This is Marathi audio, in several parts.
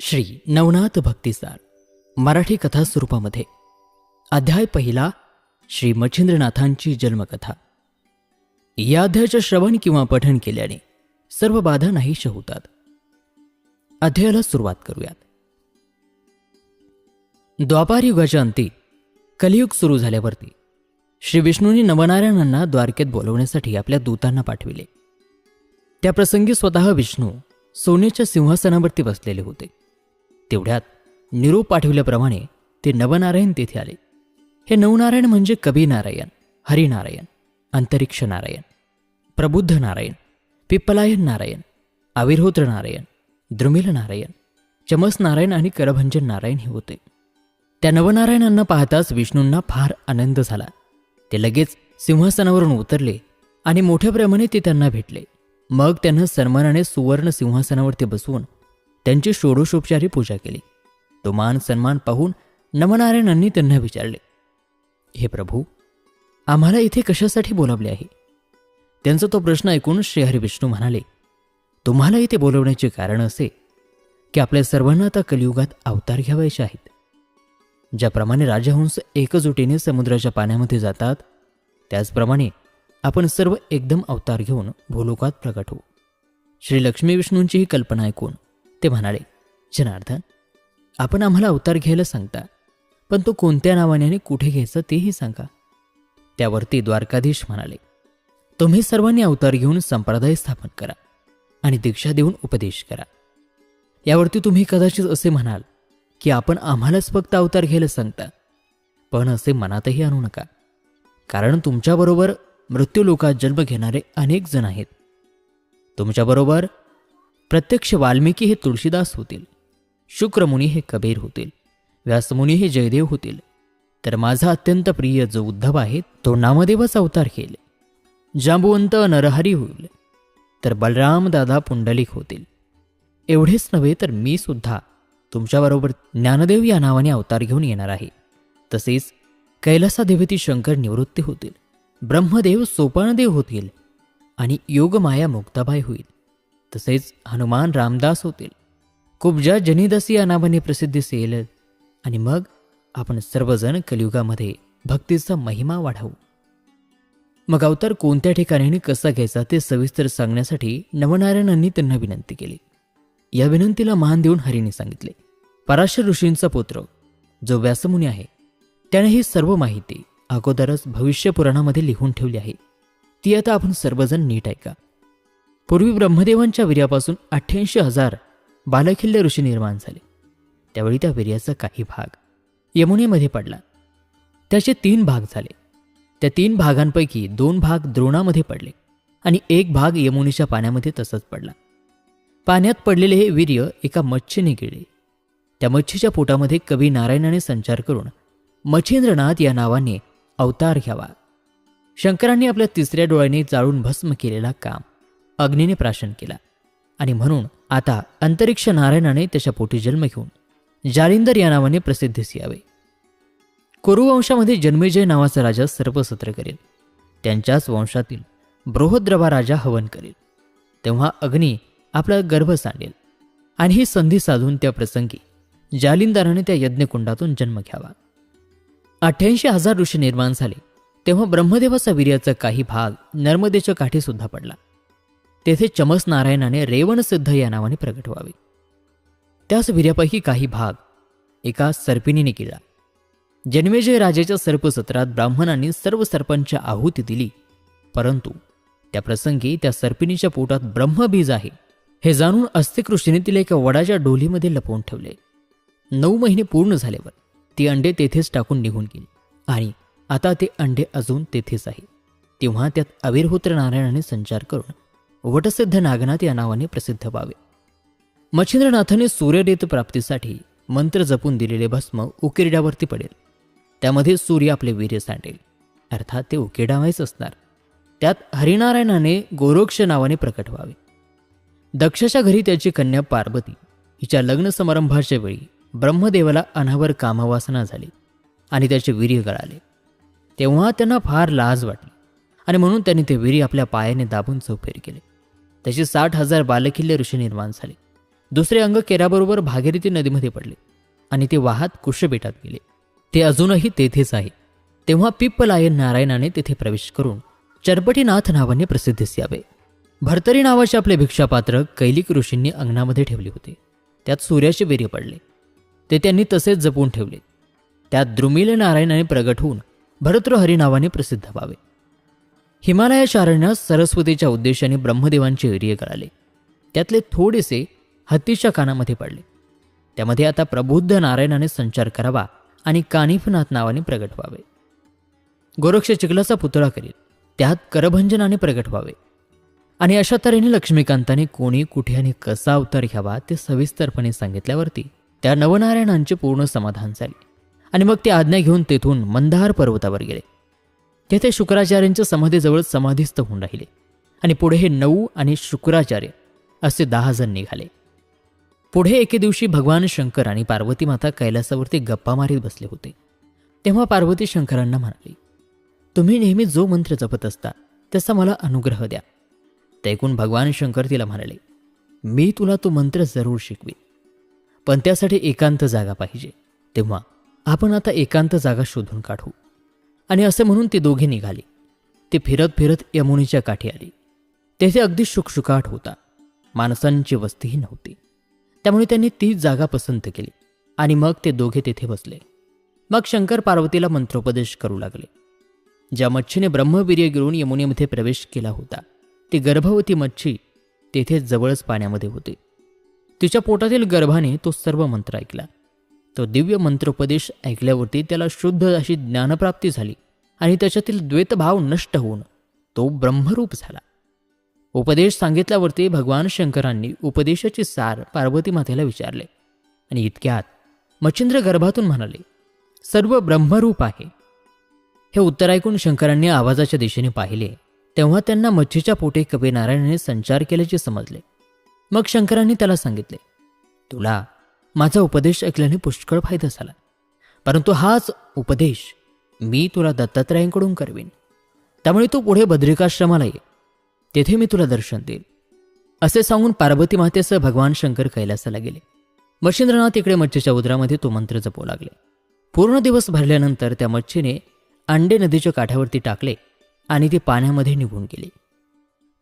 श्री नवनाथ भक्तिसार मराठी कथा स्वरूपामध्ये अध्याय पहिला श्री मच्छिंद्रनाथांची जन्मकथा. या अध्यायाचे श्रवण किंवा पठण केल्याने सर्व बाधा नाहीशा होतात. अध्यायाला सुरुवात करूयात. द्वापार युगाच्या अंती कलियुग सुरू झाल्यावरती श्री विष्णूंनी नवनारायणांना द्वारकेत बोलवण्यासाठी आपल्या दूतांना पाठविले. त्या प्रसंगी स्वतः विष्णू सोन्याच्या सिंहासनावरती बसलेले होते. तेवढ्यात निरोप पाठविल्याप्रमाणे ते नवनारायण तेथे आले. हे नवनारायण म्हणजे कवी नारायण हरिनारायण अंतरिक्ष नारायण प्रबुद्ध नारायण पिप्पलायन नारायण आविर्होत्र नारायण द्रुमिल नारायण चमस नारायण आणि करभंजन नारायण हे होते. त्या नवनारायणांना पाहताच विष्णूंना फार आनंद झाला. ते लगेच सिंहासनावरून उतरले आणि मोठ्या प्रमाणे ते त्यांना भेटले. मग त्यांना सन्मानाने सुवर्ण सिंहासनावरती बसवून त्यांची षोडशोपचारी पूजा केली. तो मान सन्मान पाहून नमनारायणांनी त्यांना विचारले हे प्रभू आम्हाला इथे कशासाठी बोलावले आहे? त्यांचा तो प्रश्न ऐकून श्रीहरी विष्णू म्हणाले तुम्हाला इथे बोलवण्याचे कारण असे की आपल्या सर्वांना आता कलियुगात अवतार घ्यावायचे आहेत. ज्याप्रमाणे राजहंस एकजुटीने समुद्राच्या पाण्यामध्ये जातात त्याचप्रमाणे आपण सर्व एकदम अवतार घेऊन भूलोकात प्रकट होऊ. श्री लक्ष्मी विष्णूंची ही कल्पना ऐकून ते म्हणाले जनार्दन आपण आम्हाला अवतार घ्यायला सांगता पण तो कोणत्या नावाने आणि कुठे घ्यायचा तेही सांगा. त्यावरती द्वारकाधीश म्हणाले तुम्ही सर्वांनी अवतार घेऊन संप्रदाय स्थापन करा आणि दीक्षा देऊन उपदेश करा. यावरती तुम्ही कदाचित असे म्हणाल की आपण आम्हालाच फक्त अवतार घ्यायला सांगता पण असे मनातही आणू नका कारण तुमच्याबरोबर मृत्यू लोकात जन्म घेणारे अनेक जण आहेत. तुमच्याबरोबर प्रत्यक्ष वाल्मिकी हे तुळशीदास होतील. शुक्रमुनी हे कबीर होतील. व्यासमुनी हे जयदेव होतील. तर माझा अत्यंत प्रिय जो उद्धव आहे तो नामदेवच अवतार घेईल. जांबुवंत नरहरी होईल. तर बलराम दादा पुंडलिक होतील. एवढेच नव्हे तर मी सुद्धा तुमच्याबरोबर ज्ञानदेव या नावाने अवतार घेऊन येणार आहे. तसेच कैलासादेवती शंकर निवृत्ती होतील. ब्रह्मदेव सोपानदेव होतील. आणि योगमाया मुक्ताबाई होईल. तसेच हनुमान रामदास होतील. कुबजा जनिदासी या नावाने प्रसिद्धीस येईल आणि मग आपण सर्वजण कलियुगामध्ये भक्तीचा महिमा वाढवू. मग अवतार कोणत्या ठिकाणी कसा घ्यायचा ते सविस्तर सांगण्यासाठी नवनारायणांनी त्यांना विनंती केली. या विनंतीला मान देऊन हरीने सांगितले पराशर ऋषींचा पुत्र जो व्यासमुनी आहे त्याने ही सर्व माहिती अगोदरच भविष्य पुराणामध्ये लिहून ठेवली आहे. ती आता आपण सर्वजण नीट ऐका. पूर्वी ब्रह्मदेवांच्या वीर्यापासून अठ्ठ्याऐंशी हजार बालखिल्य ऋषी निर्माण झाले. त्यावेळी त्या वीर्याचा काही भाग यमुनेमध्ये पडला. त्याचे तीन भाग झाले. त्या तीन भागांपैकी दोन भाग द्रोणामध्ये पडले आणि एक भाग यमुनेच्या पाण्यामध्ये तसंच पडला. पाण्यात पडलेले हे वीर्य एका मच्छीने गेले त्या मच्छीच्या पोटामध्ये कवी नारायणाने संचार करून मच्छिंद्रनाथ या नावाने अवतार घ्यावा. शंकरांनी आपल्या तिसऱ्या डोळ्याने जाळून भस्म केलेला काम अग्नीने प्राशन केला. आणि म्हणून आता अंतरिक्ष नारायणाने त्याच्या पोटी जन्म घेऊन जालिंदर या नावाने प्रसिद्धीस यावे कुरुवंशामध्ये जन्मेजय नावाचा राजा सर्पसत्र करेल. त्यांच्याच वंशातील बृहद्रवा राजा हवन करेल. तेव्हा अग्नी आपला गर्भ सांडेल. आणि ही संधी साधून त्या प्रसंगी जालिंदराने त्या यज्ञकुंडातून जन्म घ्यावा. अठ्ठ्याऐंशी हजार ऋषी निर्माण झाले तेव्हा ब्रह्मदेवाचा वीर्याचा काही भाग नर्मदेच्या काठी सुद्धा पडला. तेथे चमस नारायणाने रेवणसिद्ध या नावाने प्रगट व्हावे त्याच वीर्यापैकी काही भाग एका सर्पिणीने केला. जन्मेजय राजेच्या सर्पसत्रात ब्राह्मणांनी सर्व सर्पांच्या आहुती दिली परंतु त्या प्रसंगी त्या सर्पिणीच्या पोटात ब्रह्मबीज आहे हे जाणून अस्तिकृष्टीने तिला एका वडाच्या डोलीमध्ये लपवून ठेवले. नऊ महिने पूर्ण झाल्यावर ती अंडे तेथेच टाकून निघून गेली आणि आता ते अंडे अजून तेथेच आहे. तेव्हा त्यात अविरहोत्र नारायणाने संचार करून वटसिद्ध नागनाथ या नावाने प्रसिद्ध व्हावे. मच्छिंद्रनाथाने सूर्यदेत प्राप्तीसाठी मंत्र जपून दिलेले भस्म उकिरड्यावरती पडेल. त्यामध्ये सूर्य आपले वीर्य सांडेल. अर्थात ते उकिरडावायच असणार. त्यात हरिनारायणाने गोरोक्ष नावाने प्रकट व्हावे. दक्षाच्या घरी त्याची कन्या पार्वती हिच्या लग्न समारंभाच्या वेळी ब्रह्मदेवाला अनावर कामवासना झाली आणि त्याचे वीर्य गळाले. तेव्हा त्यांना फार लाज वाटली आणि म्हणून त्यांनी ते वीर्य आपल्या पायाने दाबून चौफेर केले. त्याचे साठ हजार बालकिल्ले ऋषी निर्माण झाले. दुसरे अंग केराबरोबर भागीरथी नदीमध्ये पडले आणि ते वाहत कुशबेटात गेले. ते अजूनही तेथेच आहे. तेव्हा पिप्पलायन नारायणाने तेथे प्रवेश करून चरपटीनाथ नावाने प्रसिद्धीस यावे भरतरी नावाचे आपले भिक्षापात्र कैलिक ऋषींनी अंगणामध्ये ठेवले होते. त्यात सूर्याचे वेरे पडले. ते त्यांनी तसेच जपून ठेवले. त्यात द्रुमिल नारायणाने प्रगट होऊन भरतृहरी नावाने प्रसिद्ध व्हावे. हिमालयाच्या सरस्वतीच्या उद्देशाने ब्रह्मदेवांचे हिर्य कळाले त्यातले थोडेसे हत्तीच्या कानामध्ये पडले. त्यामध्ये आता प्रबुद्ध नारायणाने संचार करावा आणि कानिफनाथ नावाने प्रगट व्हावे. गोरक्ष चिखलाचा पुतळा करील. त्यात करभंजनाने प्रगट व्हावे. आणि अशा तऱ्हेने लक्ष्मीकांताने कोणी कुठे आणि कसा अवतार घ्यावा ते सविस्तरपणे सांगितल्यावरती त्या नवनारायणांचे पूर्ण समाधान झाले. आणि मग ते आज्ञा घेऊन तेथून मंदार पर्वतावर गेले. तेथे शुक्राचार्यांच्या समाधीजवळ समाधीस्थ होऊन राहिले. आणि पुढे हे नऊ आणि शुक्राचार्य असे दहा जण निघाले. पुढे एके दिवशी भगवान शंकर आणि पार्वती माता कैलासावरती गप्पा मारीत बसले होते. तेव्हा पार्वती शंकरांना म्हणाली तुम्ही नेहमी जो मंत्र जपत असता त्याचा मला अनुग्रह द्या. ते ऐकून भगवान शंकर तिला म्हणाले मी तुला तो मंत्र जरूर शिकवी पण त्यासाठी एकांत जागा पाहिजे. तेव्हा आपण आता एकांत जागा शोधून काढू. आणि असे म्हणून ते दोघे निघाले. ते फिरत फिरत यमुनेच्या काठी आली. तेथे अगदी शुकशुकाट होता. माणसांची वस्तीही नव्हती. त्यामुळे त्यांनी तीच जागा पसंत केली आणि मग ते दोघे तेथे बसले. मग शंकर पार्वतीला मंत्रोपदेश करू लागले. ज्या मच्छीने ब्रह्मवीर्य गिळून यमुनेमध्ये प्रवेश केला होता ती गर्भवती मच्छी तेथे जवळच पाण्यामध्ये होती. तिच्या पोटातील गर्भाने तो सर्व मंत्र ऐकला. तो दिव्य मंत्रोपदेश ऐकल्यावरती त्याला शुद्ध अशी ज्ञानप्राप्ती झाली आणि त्याच्यातील द्वैतभाव नष्ट होऊन तो ब्रह्मरूप झाला. उपदेश सांगितल्यावरती भगवान शंकरांनी उपदेशाचे सार पार्वती मातेला विचारले आणि इतक्यात मच्छिंद्र गर्भातून म्हणाले सर्व ब्रह्मरूप आहे. हे उत्तर ऐकून शंकरांनी आवाजाच्या दिशेने पाहिले तेव्हा त्यांना मच्छीच्या पोटे कवीनारायणाने संचार केल्याचे समजले. मग शंकरांनी त्याला सांगितले तुला माझा उपदेश ऐकल्याने पुष्कळ फायदा झाला. परंतु हाच उपदेश मी तुला दत्तात्रयांकडून करवीन. त्यामुळे तू पुढे बद्रिकाश्रमाला ये. तेथे मी तुला दर्शन देईल असे सांगून पार्वती मातेसह भगवान शंकर कैलासाला गेले. मच्छिंद्रनाथ इकडे मच्छीच्या उदरामध्ये तो मंत्र जपू लागले. पूर्ण दिवस भरल्यानंतर त्या मच्छीने अंडे नदीच्या काठावरती टाकले आणि ते पाण्यामध्ये निघून गेले.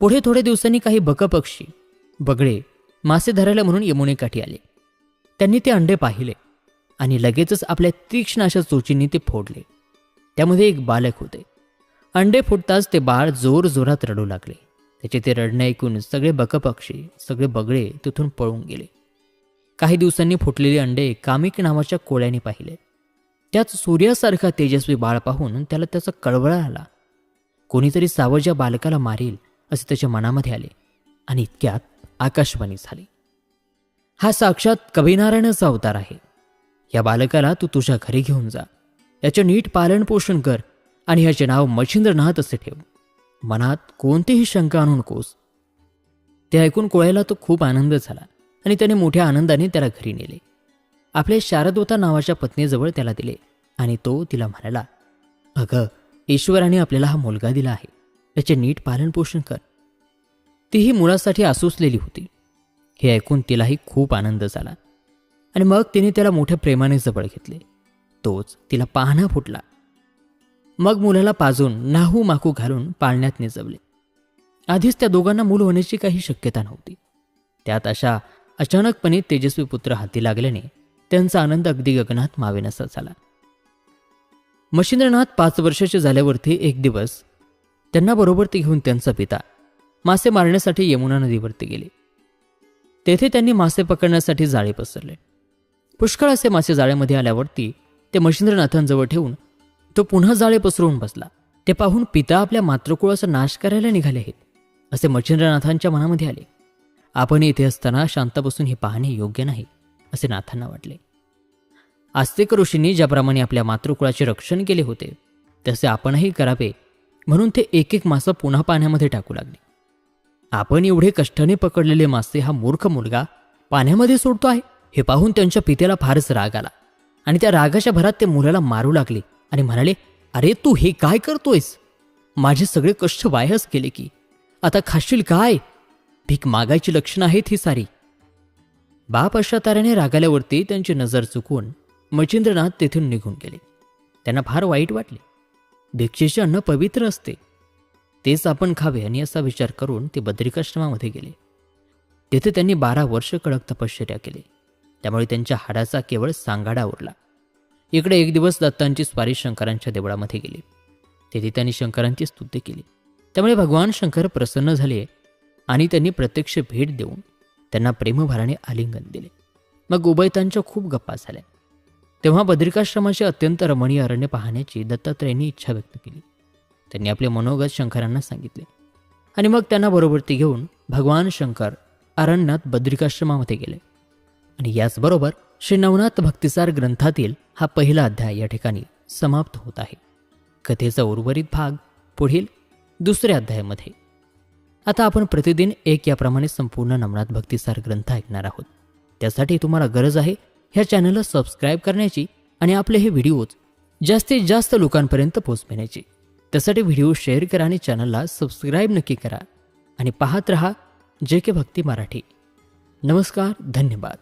पुढे थोड्या दिवसांनी काही बकपक्षी बगळे मासे धरायला म्हणून यमुनेकाठी आले. त्यांनी ते अंडे पाहिले आणि लगेचच आपल्या तीक्ष्ण अशा चोचींनी ते फोडले. त्यामध्ये एक बालक होते. अंडे फुटताच ते बाळ जोर जोरात रडू लागले. त्याचे ते रडणे ऐकून सगळे बकपक्षी सगळे बगळे तिथून पळून गेले. काही दिवसांनी फुटलेले अंडे कामिक नावाच्या कोळ्याने पाहिले. त्यात सूर्यासारखा तेजस्वी बाळ पाहून त्याला त्याचा कळवळा आला. कोणीतरी सावजा बालकाला मारील असे त्याच्या मनामध्ये आले आणि इतक्यात आकाशवाणी झाली. हा साक्षात कवीनारायणाचा अवतार आहे. या बालकाला तू तुझ्या घरी घेऊन जा. याचे नीट पालनपोषण कर आणि ह्याचे नाव मच्छिंद्रनाथ असे ठेव. मनात कोणतीही शंका आणू नकोस ते ऐकून कोळ्याला तो खूप आनंद झाला आणि त्याने मोठ्या आनंदाने त्याला घरी नेले. आपल्या शारदोता नावाच्या पत्नीजवळ त्याला दिले आणि तो तिला म्हणाला अगं ईश्वराने आपल्याला हा मुलगा दिला आहे. त्याचे नीट पालनपोषण कर. तीही मुलासाठी आसुसलेली होती. हे ऐकून तिलाही खूप आनंद झाला. आणि मग तिने त्याला मोठ्या प्रेमाने जवळ घेतले. तोच तिला पाहणा फुटला. मग मुलाला पाजून नाहू माकू घालून पाळण्यात निजवले. आधीच त्या दोघांना मूल होण्याची काही शक्यता नव्हती. त्यात अशा अचानकपणे तेजस्वी पुत्र हाती लागल्याने त्यांचा आनंद अगदी गगनात मावेनासा झाला. मशिंद्रनाथ पाच वर्षाचे झाल्यावरती एक दिवस त्यांना बरोबर ते घेऊन त्यांचा पिता मासे मारण्यासाठी यमुना नदीवरती गेले. तेथे त्यांनी मासे पकडण्यासाठी जाळे पसरले. पुष्कळ असे मासे जाळ्यामध्ये आल्यावरती ते मशिंद्रनाथांजवळ ठेवून तो पुन्हा जाळे पसरवून बसला. ते पाहून पिता आपल्या मातृकुळाचा नाश करायला निघाले आहेत असे मच्छिंद्रनाथांच्या मनामध्ये आले. आपण येथे असताना शांत बसून हे पाहणे योग्य नाही असे नाथांना वाटले. आस्तिक ऋषींनी ज्याप्रमाणे आपल्या मातृकुळाचे रक्षण केले होते तसे आपणही करावे म्हणून ते एक एक मासा पुन्हा पाण्यामध्ये टाकू लागले. आपण एवढे कष्टाने पकडलेले मासे हा मूर्ख मुलगा पाण्यामध्ये सोडतो आहे. हे पाहून त्यांच्या पित्याला फारच राग आला. आणि त्या रागाच्या भरात ते मुलाला मारू लागले आणि म्हणाले अरे तू हे काय करतोयस? माझे सगळे कष्ट वायाच गेले की. आता खाशील काय? भीक मागायची लक्षणं आहेत ही सारी. बाप अशा ताऱ्याने रागाल्यावरती त्यांची नजर चुकवून मच्छिंद्रनाथ तेथून निघून गेले. त्यांना फार वाईट वाटले. भिक्षेचे अन्न पवित्र असते. तेच आपण खावे आणि असा विचार करून ते बद्रिकाश्रमामध्ये गेले. तेथे त्यांनी बारा वर्ष कडक तपश्चर्या केली. त्यामुळे त्यांच्या हाडाचा केवळ सांगाडा उरला. इकडे एक दिवस दत्तांची स्वारी शंकरांच्या देवळामध्ये गेली. तेथे त्यांनी शंकरांची स्तुती केली. त्यामुळे भगवान शंकर प्रसन्न झाले आणि त्यांनी प्रत्यक्ष भेट देऊन त्यांना प्रेमभाराने आलिंगन दिले. मग उभयतांच्या खूप गप्पा झाल्या. तेव्हा बद्रिकाश्रमाचे अत्यंत रमणीय अरण्य पाहण्याची दत्तात्रयांनी इच्छा व्यक्त केली. त्यांनी आपले मनोगत शंकरांना सांगितले. आणि मग त्यांना बरोबर ते घेऊन भगवान शंकर अरण्यात बद्रिकाश्रमामध्ये गेले. आणि याचबरोबर श्री नवनाथ भक्तिसार ग्रंथातील हा पहिला अध्याय या ठिकाणी समाप्त होत आहे. कथेचा उर्वरित भाग पुढील दुसऱ्या अध्यायामध्ये. आता आपण प्रतिदिन एक याप्रमाणे संपूर्ण नवनाथ भक्तिसार ग्रंथ ऐकणार आहोत. त्यासाठी तुम्हाला गरज आहे ह्या चॅनलला सबस्क्राईब करण्याची आणि आपले हे व्हिडिओज जास्तीत जास्त लोकांपर्यंत पोहोचविण्याची. त्यासाठी व्हिडिओ शेअर करा आणि चॅनलला सबस्क्राईब नक्की करा. आणि पाहत रहा जे के भक्ती मराठी. नमस्कार धन्यवाद.